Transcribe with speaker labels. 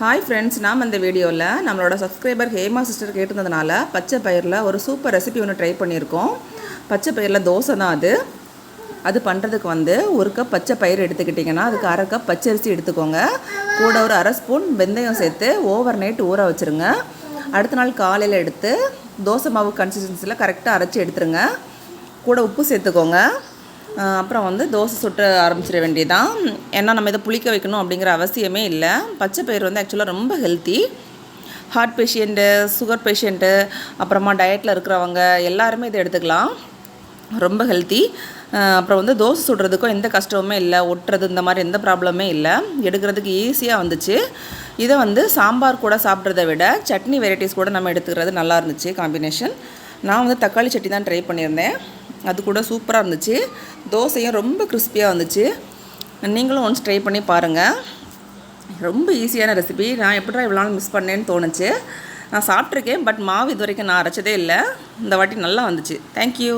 Speaker 1: Hi friends நாம் இந்த வீடியோவில் நம்மளோட சப்ஸ்கிரைபர் ஹேமா சிஸ்டர் கேட்டிருந்ததுனால பச்சை பயிரில் ஒரு சூப்பர் ரெசிபி ஒன்று ட்ரை பண்ணியிருக்கோம். பச்சை பயிரில் தோசை தான் அது. அது பண்ணுறதுக்கு வந்து ஒரு கப் பச்சை பயிர் எடுத்துக்கிட்டிங்கன்னா அதுக்கு அரை கப் பச்சரிசி எடுத்துக்கோங்க. கூட ஒரு அரை ஸ்பூன் வெந்தயம் சேர்த்து ஓவர் நைட் ஊற வச்சுருங்க. அடுத்த நாள் காலையில் எடுத்து தோசை மாவு கன்சிஸ்டன்சியில் கரெக்டாக அரைச்சி எடுத்துருங்க. கூட உப்பு சேர்த்துக்கோங்க. அப்புறம் வந்து தோசை சுட்டு ஆரம்பிச்சிட வேண்டியதான் ஏன்னா நம்ம இதை புளிக்க வைக்கணும் அப்படிங்கிற அவசியமே இல்லை. பச்சை பயிர் வந்து ஆக்சுவலாக ரொம்ப healthy heart patient sugar patient அப்புறமா டயட்டில் இருக்கிறவங்க எல்லாருமே இதை எடுத்துக்கலாம். ரொம்ப ஹெல்த்தி அப்புறம் வந்து தோசை சுடுறதுக்கும் எந்த கஷ்டமுமே இல்லை. ஒட்டுறது இந்த மாதிரி எந்த ப்ராப்ளமே இல்லை. எடுக்கிறதுக்கு ஈஸியாக வந்துச்சு. இதை வந்து சாம்பார் கூட சாப்பிட்றத விட சட்னி வெரைட்டிஸ் கூட நம்ம எடுத்துக்கிறது நல்லா இருந்துச்சு காம்பினேஷன் நான் வந்து தக்காளி சட்னி தான் ட்ரை பண்ணியிருந்தேன். அது கூட சூப்பராக இருந்துச்சு. தோசையும் ரொம்ப கிறிஸ்பியாக வந்துச்சு. நீங்களும் ஒன்ஸ் ட்ரை பண்ணி பாருங்கள் ரொம்ப ஈஸியான ரெசிபி நான் எப்படிடா இவ்வளோ நாள் மிஸ் பண்ணேன்னு தோணுச்சு. நான் சாப்பிட்ருக்கேன் பட் மாவு இது வரைக்கும் நான் அரைச்சதே இல்லை. இந்த வாட்டி நல்லா வந்துச்சு. தேங்க்யூ